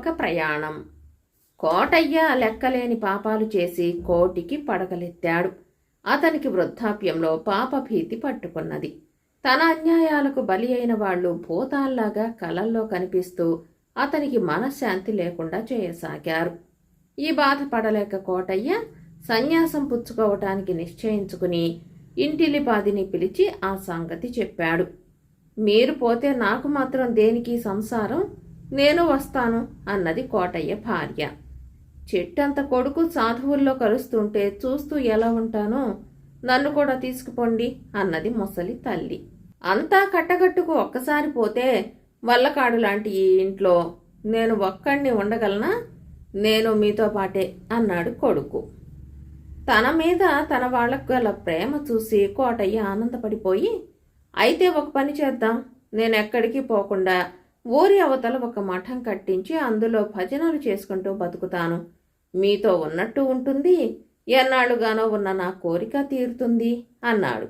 లోక ప్రయాణం. కోటయ్య లెక్కలేని పాపాలు చేసి కోటికి పడగలెత్తాడు. అతనికి వృద్ధాప్యంలో పాపభీతి పట్టుకున్నది. తన అన్యాయాలకు బలి అయిన వాళ్ళు భూతాల్లాగా కలల్లో కనిపిస్తూ అతనికి మనశ్శాంతి లేకుండా చేయసాగారు. ఈ బాధ పడలేక కోటయ్య సన్యాసం పుచ్చుకోవటానికి నిశ్చయించుకుని ఇంటిలిపాదిని పిలిచి ఆ సంగతి చెప్పాడు. మీరు పోతే నాకు మాత్రం దేనికి సంసారం? నేను వస్తాను అన్నది కోటయ్య భార్య. చెట్టంత కొడుకు సాధువుల్లో కలుస్తుంటే చూస్తూ ఎలా ఉంటానో నన్ను కూడా తీసుకుపోండి అన్నది ముసలి తల్లి. అంతా కట్టగట్టుకు ఒక్కసారి పోతే వల్లకాడు లాంటి ఈ ఇంట్లో నేను ఒక్కడిని ఉండగలనా? నేను మీతో పాటే అన్నాడు కొడుకు. తన మీద తన వాళ్ళకు గల ప్రేమ చూసి కోటయ్య ఆనందపడిపోయి అయితే ఒక పని చేద్దాం. నేను ఎక్కడికి పోకుండా ఓరి అవతల ఒక మఠం కట్టించి అందులో భజనలు చేసుకుంటూ బతుకుతాను. మీతో ఉన్నట్టు ఉంటుంది. ఎన్నాళ్ళుగానో ఉన్న నా కోరిక తీరుతుంది అన్నాడు.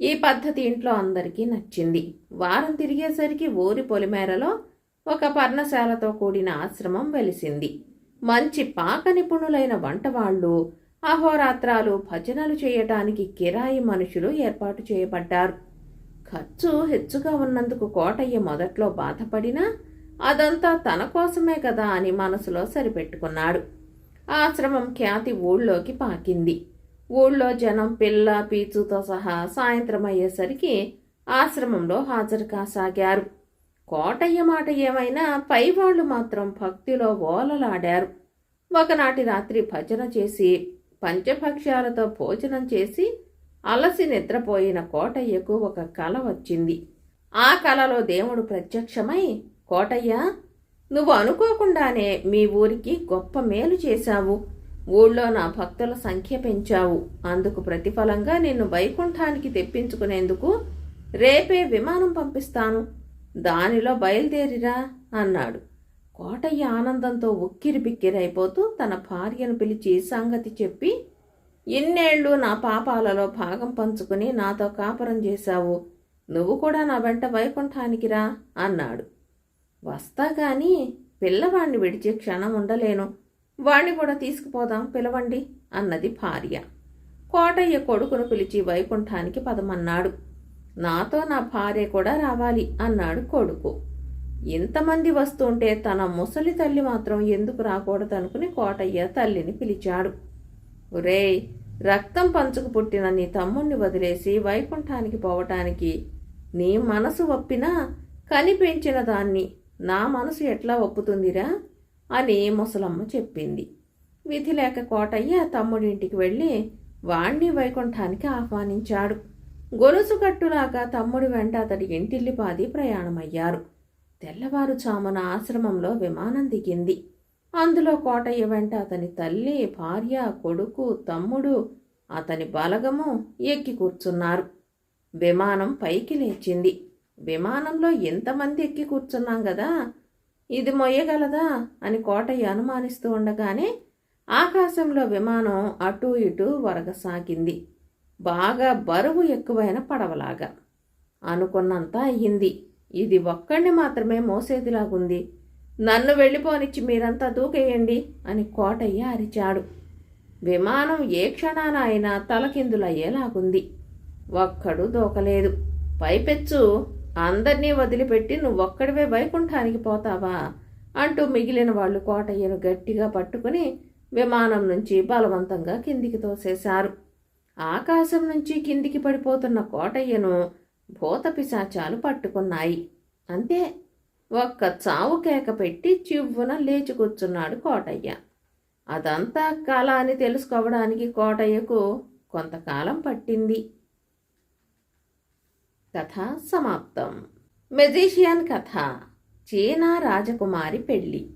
ఈ పద్ధతి ఇంట్లో అందరికీ నచ్చింది. వారం తిరిగేసరికి ఊరి పొలిమేరలో ఒక పర్ణశాలతో కూడిన ఆశ్రమం వెలిసింది. మంచి పాక నిపుణులైన వంటవాళ్ళు అహోరాత్రాలు భజనలు చేయటానికి కిరాయి మనుషులు ఏర్పాటు చేయబడ్డారు. ఖర్చు హెచ్చుగా ఉన్నందుకు కోటయ్య మొదట్లో బాధపడినా అదంతా తన కోసమే కదా అని మనసులో సరిపెట్టుకున్నాడు. ఆశ్రమం ఖ్యాతి ఊళ్ళోకి పాకింది. ఊళ్ళో జనం పిల్ల పీచుతో సహా సాయంత్రం అయ్యేసరికి ఆశ్రమంలో హాజరు కాసాగారు కోటయ్య మాట ఏమైనా పైవాళ్ళు మాత్రం భక్తిలో ఓలలాడారు. ఒకనాటి రాత్రి భజన చేసి పంచభక్ష్యాలతో భోజనం చేసి అలసి నిద్రపోయిన కోటయ్యకు ఒక కల వచ్చింది. ఆ కలలో దేవుడు ప్రత్యక్షమై కోటయ్య నువ్వు అనుకోకుండానే మీ ఊరికి గొప్ప మేలు చేశావు. ఊళ్ళో నా భక్తుల సంఖ్య పెంచావు. అందుకు ప్రతిఫలంగా నిన్ను వైకుంఠానికి తెప్పించుకునేందుకు రేపే విమానం పంపిస్తాను. దానిలో బయలుదేరిరా అన్నాడు. కోటయ్య ఆనందంతో ఉక్కిరి బిక్కిరైపోతూ తన భార్యను పిలిచి సంగతి చెప్పి ఇన్నేళ్ళు నా పాపాలలో భాగం పంచుకుని నాతో కాపురం చేశావు. నువ్వు కూడా నా వెంట వైకుంఠానికి రా అన్నాడు. వస్తా గాని పిల్లవాణ్ణి విడిచే క్షణం ఉండలేను. వాణ్ణి కూడా తీసుకుపోదాం పిలవండి అన్నది భార్య. కోటయ్య కొడుకును పిలిచి వైకుంఠానికి పదమన్నాడు. నాతో నా భార్య కూడా రావాలి అన్నాడు కొడుకు. ఇంతమంది వస్తుంటే తన ముసలి తల్లి మాత్రం ఎందుకు రాకూడదనుకుని కోటయ్య తల్లిని పిలిచాడు. ఒరేయ్ రక్తం పంచుకు పుట్టిన నీ తమ్ముణ్ణి వదిలేసి వైకుంఠానికి పోవటానికి నీ మనసు ఒప్పినా కనిపించిన దాన్ని నా మనసు ఎట్లా ఒప్పుతుందిరా అని ముసలమ్మ చెప్పింది. విధి లేక కోటయ్య తమ్ముడింటికి వెళ్ళి వాణ్ణి వైకుంఠానికి ఆహ్వానించాడు. గొలుసు కట్టులాగా తమ్ముడి వెంట అతడి ఇంటిల్లిపాది ప్రయాణమయ్యారు. తెల్లవారుచామున ఆశ్రమంలో విమానం దిగింది. అందులో కోటయ్య వెంట అతని తల్లి భార్య కొడుకు తమ్ముడు అతని బలగము ఎక్కి కూర్చున్నారు. విమానం పైకి లేచింది. విమానంలో ఎంతమంది ఎక్కి కూర్చున్నాం కదా ఇది మొయ్యగలదా? అని కోటయ్య అనుమానిస్తూ ఉండగానే ఆకాశంలో విమానం అటూ ఇటూ వరగసాగింది. బాగా బరువు ఎక్కువైన పడవలాగా. అనుకున్నంత అయ్యింది. ఇది ఒక్కడిని మాత్రమే మోసేదిలాగుంది. నన్ను వెళ్ళిపోనిచ్చి మీరంతా దూకేయండి అని కోటయ్య అరిచాడు. విమానం ఏ క్షణాన అయినా తలకిందులయ్యేలాగుంది. ఒక్కడు దూకలేదు. పైపెచ్చు అందర్నీ వదిలిపెట్టి నువ్వొక్కడివే వైకుంఠానికి పోతావా? అంటూ మిగిలిన వాళ్ళు కోటయ్యను గట్టిగా పట్టుకుని విమానం నుంచి బలవంతంగా కిందికి తోసేశారు. ఆకాశం నుంచి కిందికి పడిపోతున్న కోటయ్యను భూత పిశాచాలు పట్టుకున్నాయి. అంతే. ఒక్క చావు కేక పెట్టి చివ్వున లేచి కూర్చున్నాడు కోటయ్య. అదంతా కళ అని తెలుసుకోవడానికి కోటయ్యకు కొంతకాలం పట్టింది. కథ సమాప్తం. మెజీషియన్ కథ. చీనా రాజకుమారి పెళ్ళి.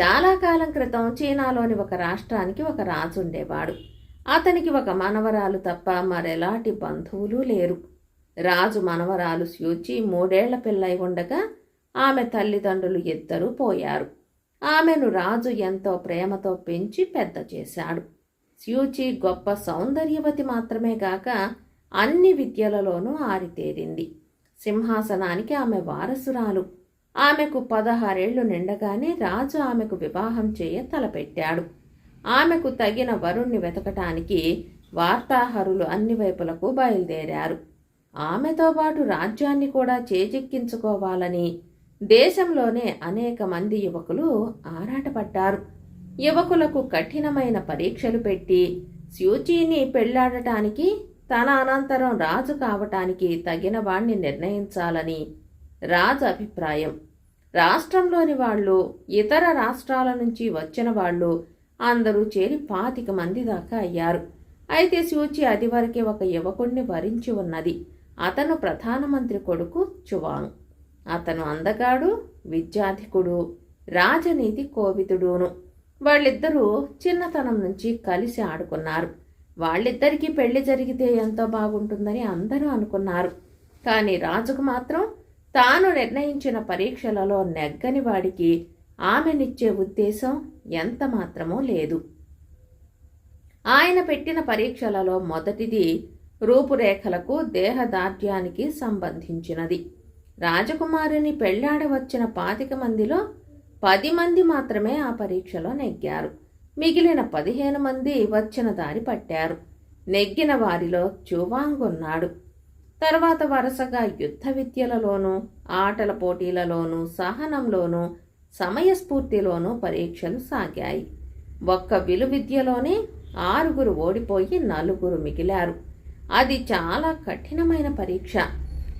చాలా కాలం క్రితం చీనాలోని ఒక రాష్ట్రానికి ఒక రాజు ఉండేవాడు. అతనికి ఒక మనవరాలు తప్ప మరెలాంటి బంధువులు లేరు. రాజు మనవరాలు స్యూచి మూడేళ్ళ పిల్లై ఉండగా ఆమె తల్లిదండ్రులు ఇద్దరూ పోయారు. ఆమెను రాజు ఎంతో ప్రేమతో పెంచి పెద్ద చేశాడు. స్యూచి గొప్ప సౌందర్యవతి మాత్రమే గాక అన్ని విద్యలలోనూ ఆరితేరింది. సింహాసనానికి ఆమె వారసురాలు. ఆమెకు పదహారేళ్ళు నిండగానే రాజు ఆమెకు వివాహం చేయ తలపెట్టాడు. ఆమెకు తగిన వరుణ్ణి వెతకటానికి వార్తాహరులు అన్ని వైపులకు బయలుదేరారు. ఆమెతో పాటు రాజ్యాన్ని కూడా చేజిక్కించుకోవాలని దేశంలోనే అనేక మంది యువకులు ఆరాటపడ్డారు. యువకులకు కఠినమైన పరీక్షలు పెట్టి స్యూచీని పెళ్ళాడటానికి తన అనంతరం రాజు కావటానికి తగిన వాణ్ణి నిర్ణయించాలని రాజు అభిప్రాయం. రాష్ట్రంలోని వాళ్ళు ఇతర రాష్ట్రాల నుంచి వచ్చిన వాళ్ళు అందరూ చేరి పాతిక మంది దాకా అయ్యారు. అయితే సూచి అది వరకే ఒక యువకుణ్ణి వరించి ఉన్నది. అతను ప్రధానమంత్రి కొడుకు చువాంగ్. అతను అందగాడు విద్యాధికుడు రాజనీతి కోవితుడును. వాళ్ళిద్దరూ చిన్నతనం నుంచి కలిసి ఆడుకున్నారు. వాళ్ళిద్దరికీ పెళ్ళి జరిగితే ఎంతో బాగుంటుందని అందరూ అనుకున్నారు. కానీ రాజుకు మాత్రం తాను నిర్ణయించిన పరీక్షలలో నెగ్గని వాడికి ఆమెనిచ్చే ఉద్దేశం ఎంత మాత్రమూ లేదు. ఆయన పెట్టిన పరీక్షలలో మొదటిది రూపురేఖలకు దేహదార్ఢ్యానికి సంబంధించినది. రాజకుమారిని పెళ్ళాడవచ్చిన పాతిక మందిలో పది మంది మాత్రమే ఆ పరీక్షలో నెగ్గారు. మిగిలిన పదిహేను మంది వచ్చిన దారి పట్టారు. నెగ్గిన వారిలో చువాంగ్ ఉన్నాడు తర్వాత వరుసగా యుద్ధ విద్యలలోనూ ఆటల పోటీలలోనూ సహనంలోనూ సమయస్ఫూర్తిలోనూ పరీక్షలు సాగాయి. ఒక్క విలు విద్యలోనే ఆరుగురు ఓడిపోయి నలుగురు మిగిలారు. అది చాలా కఠినమైన పరీక్ష.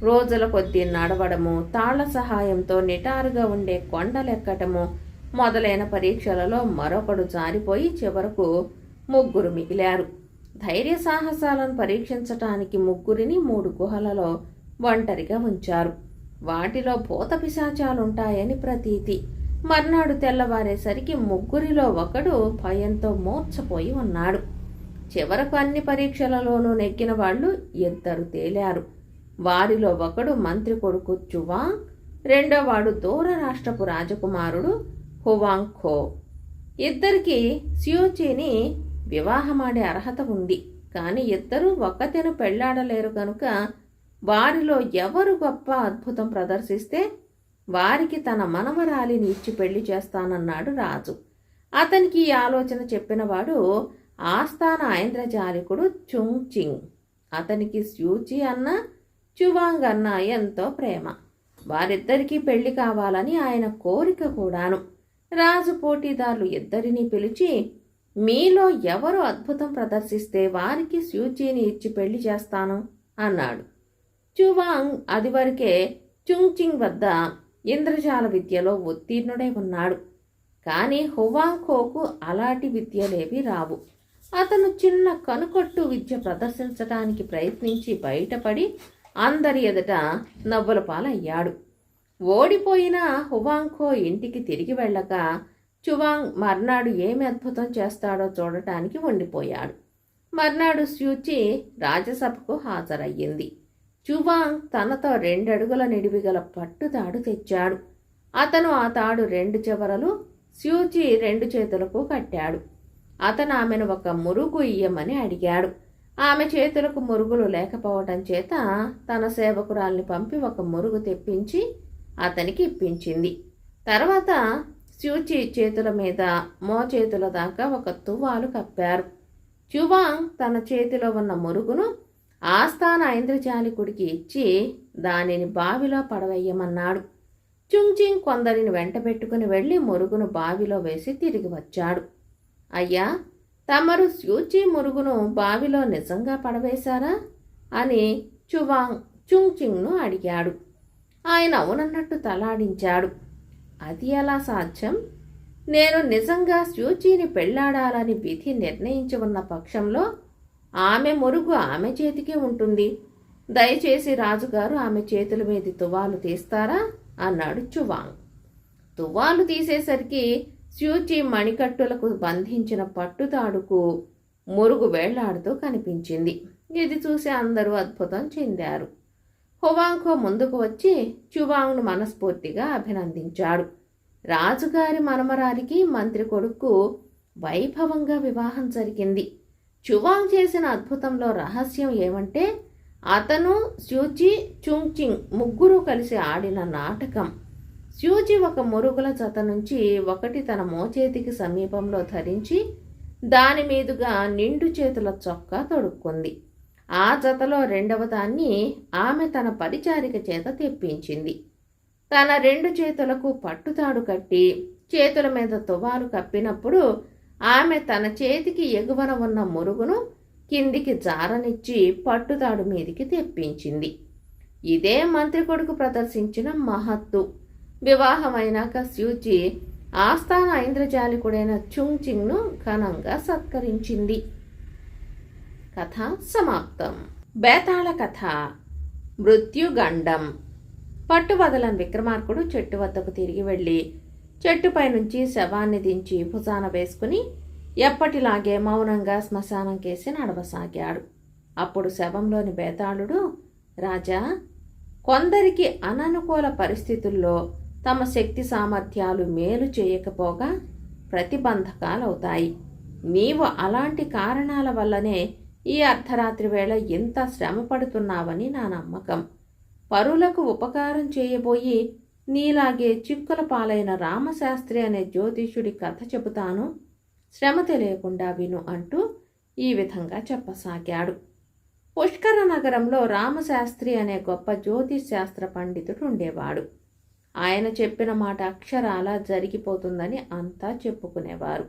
రోజుల కొద్దీ నడవడము తాళ్ళ సహాయంతో నిటారుగా ఉండే కొండలెక్కటము మొదలైన పరీక్షలలో మరొకడు జారిపోయి చివరకు ముగ్గురు మిగిలారు. ధైర్య సాహసాలను పరీక్షించటానికి ముగ్గురిని మూడు గుహలలో ఒంటరిగా ఉంచారు. వాటిలో భూత పిశాచాలుంటాయని ప్రతీతి. మర్నాడు తెల్లవారేసరికి ముగ్గురిలో ఒకడు భయంతో మూర్ఛపోయి ఉన్నాడు. చివరకు అన్ని పరీక్షలలోనూ నెగ్గిన వాళ్ళు ఇద్దరు తేలారు. వారిలో ఒకడు మంత్రి కొడుకు చువాంగ్ రెండోవాడు దూర రాష్ట్రపు రాజకుమారుడు హువాంగ్ ఖో ఇద్దరికి సియోచేని వివాహమాడే అర్హత ఉంది. కానీ ఇద్దరూ ఒక్కతెను పెళ్ళాడలేరు కనుక వారిలో ఎవరు గొప్ప అద్భుతం ప్రదర్శిస్తే వారికి తన మనవరాలిని ఇచ్చి పెళ్ళి చేస్తానన్నాడు రాజు. అతనికి ఈ ఆలోచన చెప్పినవాడు ఆస్థాన ఐంద్రజాలికుడు చుంగ్ చింగ్ అతనికి స్యూచి అన్న చువాంగ్ అన్న ఎంతో ప్రేమ. వారిద్దరికీ పెళ్ళి కావాలని ఆయన కోరిక కూడాను. రాజు పోటీదారులు ఇద్దరినీ పిలిచి మీలో ఎవరు అద్భుతం ప్రదర్శిస్తే వారికి సూచీని ఇచ్చి పెళ్ళి చేస్తాను? అన్నాడు. చువాంగ్ అదివరకే చుంగ్చింగ్ వద్ద ఇంద్రజాల విద్యలో ఉత్తీర్ణుడై ఉన్నాడు. కానీ హువాంగ్కోకు అలాంటి విద్యలేవి రావు. అతను చిన్న కనుకొట్టు విద్య ప్రదర్శించడానికి ప్రయత్నించి బయటపడి అందరి ఎదుట నవ్వుల పాలయ్యాడు. ఓడిపోయిన హువాంగ్కో ఇంటికి తిరిగి వెళ్ళక చువాంగ్ మర్నాడు ఏమి అద్భుతం చేస్తాడో చూడటానికి ఉండిపోయాడు. మర్నాడు సూచి రాజ్యసభకు హాజరయ్యింది. చువాంగ్ తనతో రెండడుగుల నిడివిగల పట్టుతాడు తెచ్చాడు. అతను ఆ తాడు రెండు చివరలు సూచి రెండు చేతులకు కట్టాడు. అతను ఆమెను ఒక మురుగు ఇయ్యమని అడిగాడు. ఆమె చేతులకు మురుగులు లేకపోవటం చేత తన సేవకురాల్ని పంపి ఒక మురుగు తెప్పించి అతనికి ఇప్పించింది. తర్వాత స్యూచి చేతుల మీద మోచేతుల దాకా ఒక తువ్వాలు కప్పారు. చువాంగ్ తన చేతిలో ఉన్న మురుగును ఆస్థాన ఐంద్రజాలికుడికి ఇచ్చి దానిని బావిలో పడవేయమన్నాడు. చుంగ్చింగ్ కొందరిని వెంటబెట్టుకుని వెళ్ళి మురుగును బావిలో వేసి తిరిగి వచ్చాడు. అయ్యా తమరు స్యూచి మురుగును బావిలో నిజంగా పడవేశారా? అని చువాంగ్ చుంగ్చింగ్ను అడిగాడు. ఆయన అవునన్నట్టు తలాడించాడు. అది ఎలా సాధ్యం? నేను నిజంగా స్యూచీని పెళ్ళాడాలని విధి నిర్ణయించి ఉన్న పక్షంలో ఆమె మురుగు ఆమె చేతికి ఉంటుంది. దయచేసి రాజుగారు ఆమె చేతుల మీద తువాలు తీస్తారా? అన్నాడు చువాంగ్. తువాలు తీసేసరికి స్యూచి మణికట్టులకు బంధించిన పట్టుతాడుకు మురుగు వేళ్ళాడుతూ కనిపించింది. ఇది చూసి అందరూ అద్భుతం చెందారు. హువాంగ్కో ముందుకు వచ్చి చువాంగ్ను మనస్ఫూర్తిగా అభినందించాడు. రాజుగారి మనమరాలికి మంత్రి కొడుకు వైభవంగా వివాహం జరిగింది. చువాంగ్ చేసిన అద్భుతంలో రహస్యం ఏమంటే అతను సూచి చుంగ్చింగ్ ముగ్గురు కలిసి ఆడిన నాటకం. సూచి ఒక మురుగుల జత నుంచి ఒకటి తన మోచేతికి సమీపంలో ధరించి దాని మీదుగా నిండు చేతుల చొక్కా తొడుక్కుంది. ఆ జతలో రెండవ దాన్ని ఆమె తన పరిచారిక చేత తెప్పించింది. తన రెండు చేతులకు పట్టుతాడు కట్టి చేతుల మీద తువాలు కప్పినప్పుడు ఆమె తన చేతికి ఎగువన ఉన్న మురుగును కిందికి జారనిచ్చి పట్టుతాడు మీదికి తెప్పించింది. ఇదే మంత్రి కొడుకు ప్రదర్శించిన మహత్తు. వివాహమైనాక స్యూచి ఆస్థాన ఐంద్రజాలికుడైన చుంగ్చింగ్ను ఘనంగా సత్కరించింది. కథ సమాప్తం. బేతాళ కథ. మృత్యుగండం. పట్టువదలని విక్రమార్కుడు చెట్టు వద్దకు తిరిగి వెళ్ళి చెట్టుపై నుంచి శవాన్ని దించి భుజాన వేసుకుని ఎప్పటిలాగే మౌనంగా శ్మశానం కేసి నడవసాగాడు. అప్పుడు శవంలోని బేతాళుడు రాజా కొందరికి అననుకూల పరిస్థితుల్లో తమ శక్తి సామర్థ్యాలు మేలు చేయకపోగా ప్రతిబంధకాలవుతాయి. నీవు అలాంటి కారణాల వల్లనే ఈ అర్ధరాత్రి వేళ ఎంత శ్రమ పడుతున్నావని నా నమ్మకం. పరులకు ఉపకారం చేయబోయి నీలాగే చిక్కుల పాలైన రామశాస్త్రి అనే జ్యోతిష్యుడి కథ చెబుతాను. శ్రమ తెలియకుండా విను అంటూ ఈ విధంగా చెప్పసాగాడు. పుష్కర నగరంలో రామశాస్త్రి అనే గొప్ప జ్యోతిష్ శాస్త్ర పండితుడు ఉండేవాడు. ఆయన చెప్పిన మాట అక్షరాలా జరిగిపోతుందని అంతా చెప్పుకునేవారు.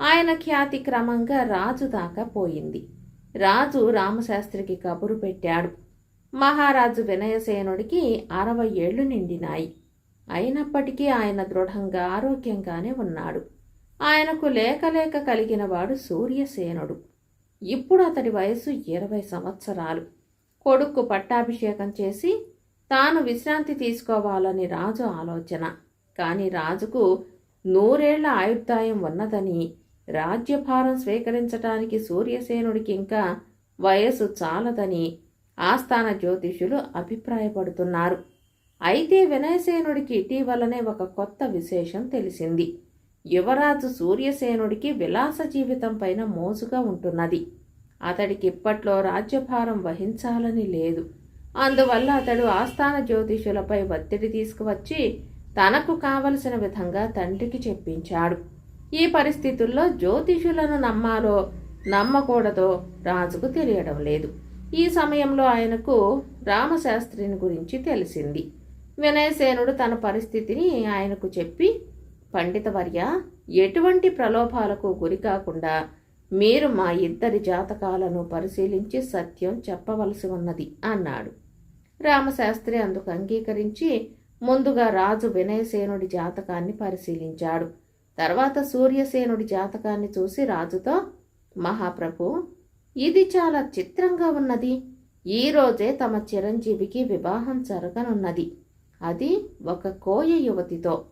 ఆయన ఖ్యాతి క్రమంగా రాజు దాకా పోయింది. రాజు రామశాస్త్రికి కబురు పెట్టాడు. మహారాజు వినయసేనుడికి అరవై ఏళ్ళు నిండినాయి. అయినప్పటికీ ఆయన దృఢంగా ఆరోగ్యంగానే ఉన్నాడు. ఆయనకు లేకలేక కలిగినవాడు సూర్యసేనుడు. ఇప్పుడు అతడి వయసు ఇరవై సంవత్సరాలు. కొడుకు పట్టాభిషేకం చేసి తాను విశ్రాంతి తీసుకోవాలని రాజు ఆలోచన. కానీ రాజుకు నూరేళ్ళ ఆయుర్దాయం ఉన్నదని రాజ్యభారం స్వీకరించటానికి సూర్యసేనుడికి ఇంకా వయస్సు చాలదని ఆస్థాన జ్యోతిషులు అభిప్రాయపడుతున్నారు. అయితే వినయసేనుడికి ఇటీవలనే ఒక కొత్త విశేషం తెలిసింది. యువరాజు సూర్యసేనుడికి విలాస జీవితం పైన మోజుగా ఉంటున్నది. అతడికి ఇప్పట్లో రాజ్యభారం వహించాలని లేదు. అందువల్ల అతడు ఆస్థాన జ్యోతిషులపై ఒత్తిడి తీసుకువచ్చి తనకు కావలసిన విధంగా తండ్రికి చెప్పించాడు. ఈ పరిస్థితుల్లో జ్యోతిషులను నమ్మాలో నమ్మకూడదో రాజుకు తెలియడం లేదు. ఈ సమయంలో ఆయనకు రామశాస్త్రిని గురించి తెలిసింది. వినయసేనుడు తన పరిస్థితిని ఆయనకు చెప్పి పండితవర్య ఎటువంటి ప్రలోభాలకు గురి కాకుండా మీరు మా ఇద్దరి జాతకాలను పరిశీలించి సత్యం చెప్పవలసి ఉన్నది అన్నాడు. రామశాస్త్రి అందుకు అంగీకరించి ముందుగా రాజు వినయసేనుడి జాతకాన్ని పరిశీలించాడు. తర్వాత సూర్యసేనుడి జాతకాన్ని చూసి రాజుతో మహాప్రభు ఇది చాలా చిత్రంగా ఉన్నది. ఈరోజే తమ చిరంజీవికి వివాహం జరగనున్నది. అది ఒక కోయ యువతితో.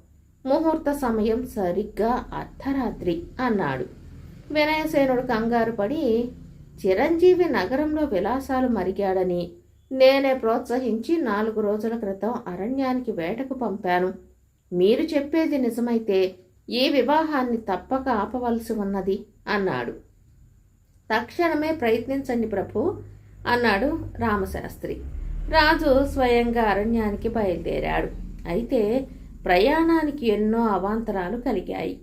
ముహూర్త సమయం సరిగ్గా అర్ధరాత్రి అన్నాడు. వినయసేనుడు కంగారు పడి చిరంజీవి నగరంలో విలాసాలు మరిగాడని నేనే ప్రోత్సహించి నాలుగు రోజుల క్రితం అరణ్యానికి వేటకు పంపాను. మీరు చెప్పేది నిజమైతే ఈ వివాహాన్ని తప్పక ఆపవలసి ఉన్నది అన్నాడు. తక్షణమే ప్రయత్నించండి ప్రభు అన్నాడు రామశాస్త్రి. రాజు స్వయంగా అరణ్యానికి బయలుదేరాడు. అయితే ప్రయాణానికి ఎన్నో అవాంతరాలు కలిగాయి.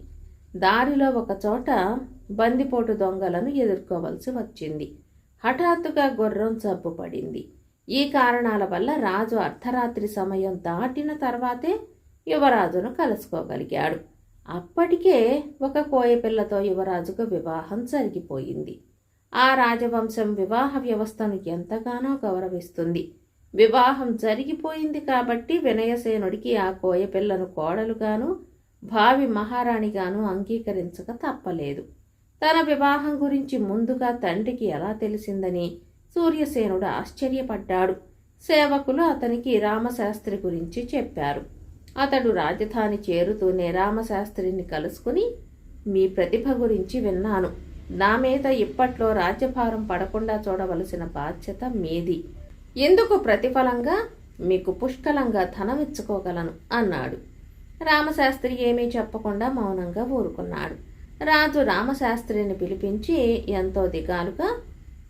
దారిలో ఒకచోట బందిపోటు దొంగలను ఎదుర్కోవలసి వచ్చింది. హఠాత్తుగా గుర్రం జబ్బుపడింది ఈ కారణాల వల్ల రాజు అర్ధరాత్రి సమయం దాటిన తర్వాతే యువరాజును కలుసుకోగలిగాడు. అప్పటికే ఒక కోయపిల్లతో యువరాజుకు వివాహం జరిగిపోయింది. ఆ రాజవంశం వివాహ వ్యవస్థను ఎంతగానో గౌరవిస్తుంది. వివాహం జరిగిపోయింది కాబట్టి వినయసేనుడికి ఆ కోయపిల్లను కోడలుగాను భావి మహారాణిగాను అంగీకరించక తప్పలేదు. తన వివాహం గురించి ముందుగా తండ్రికి ఎలా తెలిసిందని సూర్యసేనుడు ఆశ్చర్యపడ్డాడు. సేవకులు అతనికి రామశాస్త్రి గురించి చెప్పారు. అతడు రాజధాని చేరుతూనే రామశాస్త్రిని కలుసుకుని మీ ప్రతిభ గురించి విన్నాను. నా మీద ఇప్పట్లో రాజ్యభారం పడకుండా చూడవలసిన బాధ్యత మీది. ఎందుకు ప్రతిఫలంగా? మీకు పుష్కలంగా ధనం ఇచ్చుకోగలను అన్నాడు. రామశాస్త్రి ఏమీ చెప్పకుండా మౌనంగా ఊరుకున్నాడు. రాజు రామశాస్త్రిని పిలిపించి ఎంతో దిగాలుగా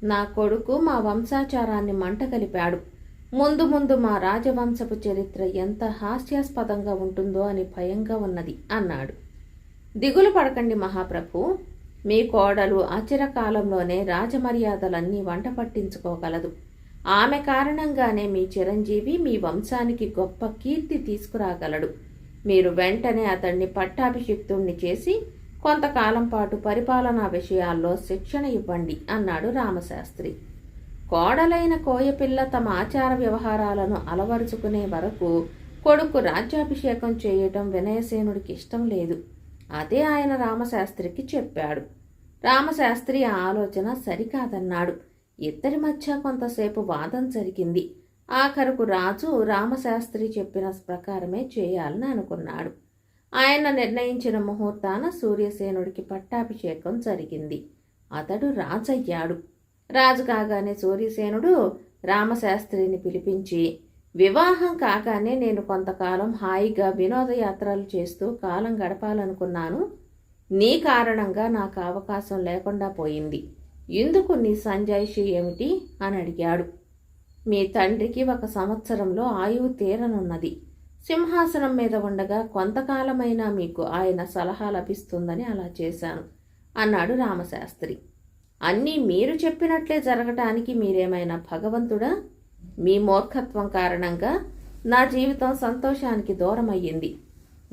నా కొడుకు మా వంశాచారాన్ని మంట కలిపాడు. ముందు ముందు మా రాజవంశపు చరిత్ర ఎంత హాస్యాస్పదంగా ఉంటుందో అని భయంగా ఉన్నది అన్నాడు. దిగులు పడకండి మహాప్రభు. మీ కోడలు అచిరకాలంలోనే రాజమర్యాదలన్నీ వంట పట్టించుకోగలదు. ఆమె కారణంగానే మీ చిరంజీవి మీ వంశానికి గొప్ప కీర్తి తీసుకురాగలడు. మీరు వెంటనే అతన్ని పట్టాభిషిక్తుణ్ణి చేసి కొంతకాలం పాటు పరిపాలనా విషయాల్లో శిక్షణ ఇవ్వండి అన్నాడు రామశాస్త్రి. కోడలైన కోయపిల్ల తమ ఆచార వ్యవహారాలను అలవరుచుకునే వరకు కొడుకు రాజ్యాభిషేకం చేయటం వినయసేనుడికి ఇష్టం లేదు. అదే ఆయన రామశాస్త్రికి చెప్పాడు. రామశాస్త్రి ఆ ఆలోచన సరికాదన్నాడు. ఇద్దరి మధ్య కొంతసేపు వాదం జరిగింది. ఆఖరుకు రాజు రామశాస్త్రి చెప్పిన ప్రకారమే చేయాలని అనుకున్నాడు. ఆయన నిర్ణయించిన ముహూర్తాన సూర్యసేనుడికి పట్టాభిషేకం జరిగింది. అతడు రాజయ్యాడు. రాజు కాగానే సూర్యసేనుడు రామశాస్త్రిని పిలిపించి వివాహం కాగానే నేను కొంతకాలం హాయిగా వినోదయాత్రలు చేస్తూ కాలం గడపాలనుకున్నాను. నీ కారణంగా నాకు అవకాశం లేకుండా పోయింది. ఇందుకు నీ సంజాయిషి ఏమిటి? అని అడిగాడు. మీ తండ్రికి ఒక సంవత్సరంలో ఆయువు తీరనున్నది. సింహాసనం మీద ఉండగా కొంతకాలమైనా మీకు ఆయన సలహా లభిస్తుందని అలా చేశాను అన్నాడు రామశాస్త్రి. అన్నీ మీరు చెప్పినట్లే జరగటానికి మీరేమైనా భగవంతుడా? మీ మూర్ఖత్వం కారణంగా నా జీవితం సంతోషానికి దూరమయ్యింది.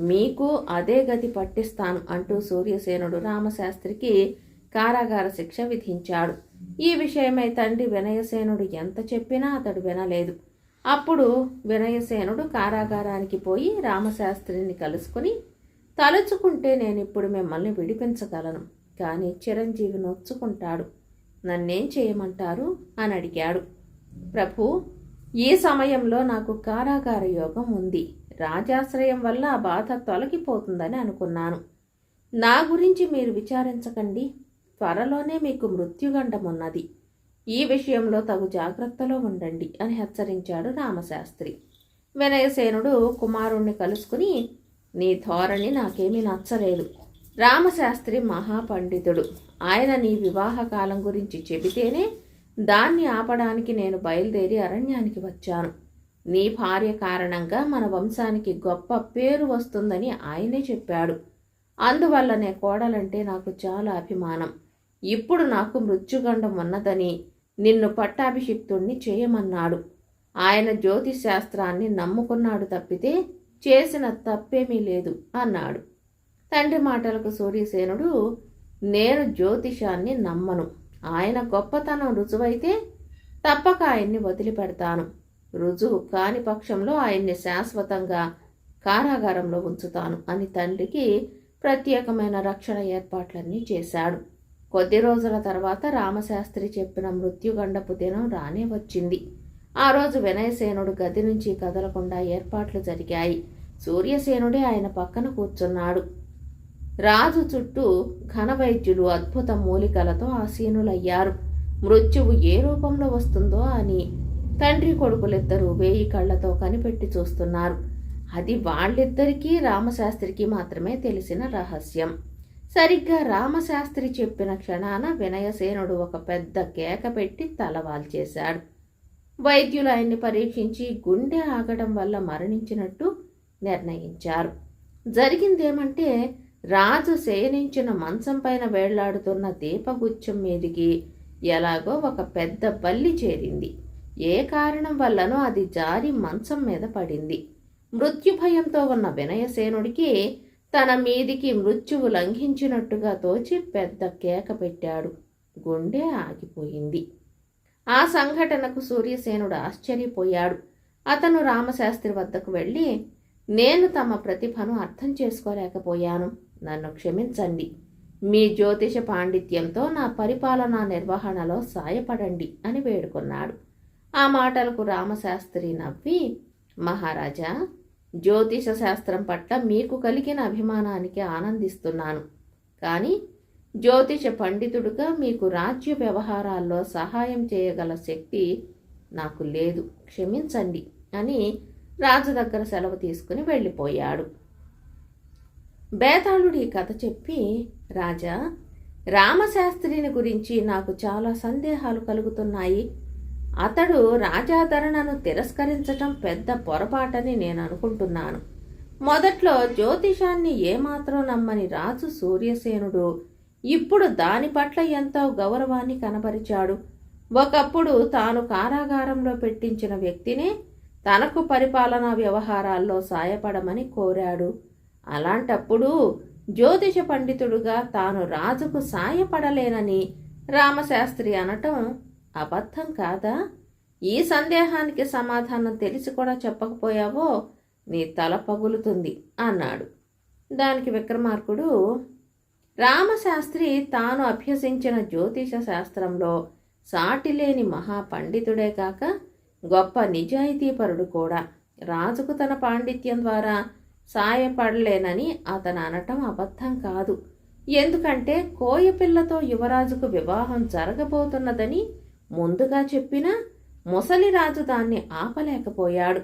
మీకు అదే గతి పట్టిస్తాను అంటూ సూర్యసేనుడు రామశాస్త్రికి కారాగార శిక్ష విధించాడు. ఈ విషయమై తండ్రి వినయసేనుడు ఎంత చెప్పినా అతడు వినలేదు. అప్పుడు వినయసేనుడు కారాగారానికి పోయి రామశాస్త్రిని కలుసుకుని తలుచుకుంటే నేను ఇప్పుడు మిమ్మల్ని విడిపించగలను కానీ చిరంజీవి నొచ్చుకుంటాడు. నన్నేం చేయమంటారు? అని అడిగాడు. ప్రభు ఈ సమయంలో నాకు కారాగార యోగం ఉంది. రాజాశ్రయం వల్ల ఆ బాధ తొలగిపోతుందని అనుకున్నాను. నా గురించి మీరు విచారించకండి. త్వరలోనే మీకు మృత్యుగండం ఉన్నది ఈ విషయంలో తగు జాగ్రత్తలో ఉండండి అని హెచ్చరించాడు రామశాస్త్రి. వినయసేనుడు కుమారుణ్ణి కలుసుకుని నీ ధోరణి నాకేమీ నచ్చలేదు. రామశాస్త్రి మహాపండితుడు. ఆయన నీ వివాహ కాలం గురించి చెబితేనే దాన్ని ఆపడానికి నేను బయలుదేరి అరణ్యానికి వచ్చాను. నీ భార్య కారణంగా మన వంశానికి గొప్ప పేరు వస్తుందని ఆయనే చెప్పాడు. అందువల్లనే కోడలంటే నాకు చాలా అభిమానం. ఇప్పుడు నాకు మృత్యుగండం ఉన్నదని నిన్ను పట్టాభిషిక్తుణ్ణి చేయమన్నాడు. ఆయన జ్యోతిష్ శాస్త్రాన్ని నమ్ముకున్నాడు తప్పితే చేసిన తప్పేమీ లేదు అన్నాడు. తండ్రి మాటలకు సూర్యసేనుడు నేను జ్యోతిషాన్ని నమ్మను. ఆయన గొప్పతనం రుజువైతే తప్పక ఆయన్ని వదిలిపెడతాను. రుజువు కాని పక్షంలో ఆయన్ని శాశ్వతంగా కారాగారంలో ఉంచుతాను అని తండ్రికి ప్రత్యేకమైన రక్షణ ఏర్పాట్లన్నీ చేశాడు. కొద్ది రోజుల తర్వాత రామశాస్త్రి చెప్పిన మృత్యుగండపు దినం రానే వచ్చింది. ఆ రోజు వినయసేనుడు గది నుంచి కదలకుండా ఏర్పాట్లు జరిగాయి. సూర్యసేనుడే ఆయన పక్కన కూర్చున్నాడు. రాజు చుట్టూ ఘనవైద్యులు అద్భుత మూలికలతో ఆసీనులయ్యారు. మృత్యువు ఏ రూపంలో వస్తుందో అని తండ్రి కొడుకులిద్దరూ వేయి కళ్ళతో కనిపెట్టి చూస్తున్నారు. అది వాళ్ళిద్దరికీ రామశాస్త్రికి మాత్రమే తెలిసిన రహస్యం. సరిగ్గా రామశాస్త్రి చెప్పిన క్షణాన వినయసేనుడు ఒక పెద్ద కేక పెట్టి తలవాల్చేశాడు వైద్యులు ఆయన్ని పరీక్షించి గుండె ఆగడం వల్ల మరణించినట్టు నిర్ణయించారు. జరిగిందేమంటే రాజు శయనించిన మంచం పైన వేళ్ళాడుతున్న దీపగుచ్చం మీదికి ఎలాగో ఒక పెద్ద బల్లి చేరింది. ఏ కారణం వల్లనో అది జారి మంచం మీద పడింది. మృత్యుభయంతో ఉన్న వినయసేనుడికి తన మీదికి మృత్యువు లంఘించినట్టుగా తోచి పెద్ద కేక పెట్టాడు. గుండె ఆగిపోయింది. ఆ సంఘటనకు సూర్యసేనుడు ఆశ్చర్యపోయాడు. అతను రామశాస్త్రి వద్దకు వెళ్ళి నేను తమ ప్రతిభను అర్థం చేసుకోలేకపోయాను. నన్ను క్షమించండి. మీ జ్యోతిష పాండిత్యంతో నా పరిపాలనా నిర్వహణలో సాయపడండి అని వేడుకున్నాడు. ఆ మాటలకు రామశాస్త్రి నవ్వి మహారాజా జ్యోతిష శాస్త్రం పట్ల మీకు కలిగిన అభిమానానికి ఆనందిస్తున్నాను. కానీ జ్యోతిష పండితుడుగా మీకు రాజ్య వ్యవహారాల్లో సహాయం చేయగల శక్తి నాకు లేదు. క్షమించండి అని రాజు దగ్గర సెలవు తీసుకుని వెళ్ళిపోయాడు. బేతాళుడు ఈ కథ చెప్పి రాజా రామశాస్త్రిని గురించి నాకు చాలా సందేహాలు కలుగుతున్నాయి. అతడు రాజాధరణను తిరస్కరించటం పెద్ద పొరపాటని నేను అనుకుంటున్నాను మొదట్లో జ్యోతిషాన్ని ఏమాత్రం నమ్మని రాజు సూర్యసేనుడు ఇప్పుడు దాని పట్ల ఎంతో గౌరవాన్ని కనబరిచాడు. ఒకప్పుడు తాను కారాగారంలో పెట్టించిన వ్యక్తినే తనకు పరిపాలనా వ్యవహారాల్లో సాయపడమని కోరాడు. అలాంటప్పుడు జ్యోతిష పండితుడుగా తాను రాజుకు సాయపడలేనని రామశాస్త్రి అనటం అబద్ధం కాదా? ఈ సందేహానికి సమాధానం తెలిసి కూడా చెప్పకపోయావో? నీ తల పగులుతుంది అన్నాడు. దానికి విక్రమార్కుడు రామశాస్త్రి తాను అభ్యసించిన జ్యోతిష శాస్త్రంలో సాటిలేని మహాపండితుడే కాక గొప్ప నిజాయితీపరుడు కూడా. రాజుకు తన పాండిత్యం ద్వారా సాయపడలేనని అతను అనటం అబద్ధం కాదు. ఎందుకంటే కోయపిల్లతో యువరాజుకు వివాహం జరగబోతున్నదని ముందుగా చెప్పినా ముసలిరాజు దాన్ని ఆపలేకపోయాడు.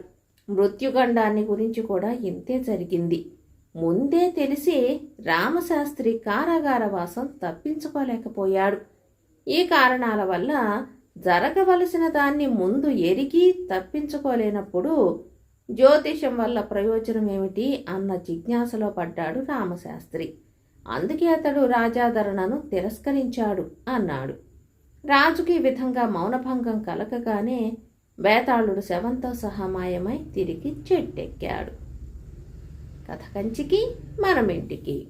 మృత్యుగండాన్ని గురించి కూడా ఇంతే జరిగింది. ముందే తెలిసి రామశాస్త్రి కారాగార వాసం తప్పించుకోలేకపోయాడు. ఈ కారణాల వల్ల జరగవలసిన దాన్ని ముందు ఎరిగి తప్పించుకోలేనప్పుడు జ్యోతిషం వల్ల ప్రయోజనం ఏమిటి అన్న జిజ్ఞాసలో పడ్డాడు రామశాస్త్రి. అందుకే అతడు రాజాధరణను తిరస్కరించాడు అన్నాడు. రాజుకి ఈ విధంగా మౌనభంగం కలగగానే బేతాళుడు శవంతో సహమాయమై తిరిగి చెట్టెక్కాడు. కథ కంచికి మనమింటికి